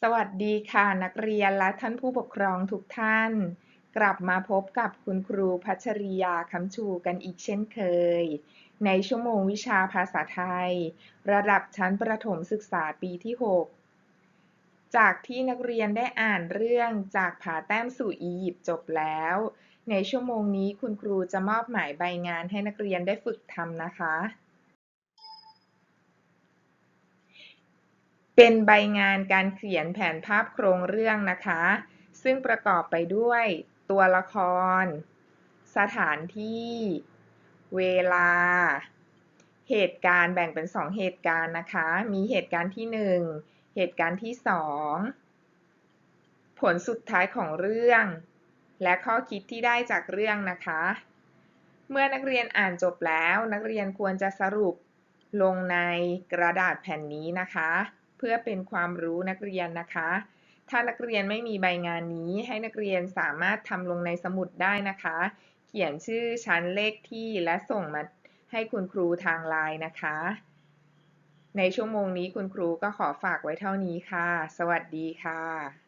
สวัสดีค่ะ นักเรียนและท่านผู้ปกครองทุกท่าน กลับมาพบกับคุณครูพัชริยาคำชูกันอีกเช่นเคย ในชั่วโมงวิชาภาษาไทย ระดับชั้นประถมศึกษาปีที่ 6 จากที่นักเรียนได้อ่านเรื่องจากผาแต้มสู่อียิปต์จบแล้ว ในชั่วโมงนี้คุณครูจะมอบหมายใบงานให้นักเรียนได้ฝึกทำนะคะ เป็นใบงานการเขียนแผนภาพโครงเรื่องนะคะ ซึ่งประกอบไปด้วยตัวละคร สถานที่ เวลา เหตุการณ์แบ่งเป็น 2 เหตุการณ์นะคะ มีเหตุการณ์ที่ 1 เหตุการณ์ที่ 2 ผลสุดท้ายของเรื่อง และข้อคิดที่ได้จากเรื่องนะคะ เมื่อนักเรียนอ่านจบแล้ว นักเรียนควรจะสรุปลงในกระดาษแผ่นนี้นะคะ เพื่อเป็นความรู้นักเรียนนะคะ ถ้านักเรียนไม่มีใบงานนี้ ให้นักเรียนสามารถทำลงในสมุดได้นะคะ เขียนชื่อชั้นเลขที่และส่งมาให้คุณครูทางไลน์นะคะ ในชั่วโมงนี้คุณครูก็ขอฝากไว้เท่านี้ค่ะ สวัสดีค่ะ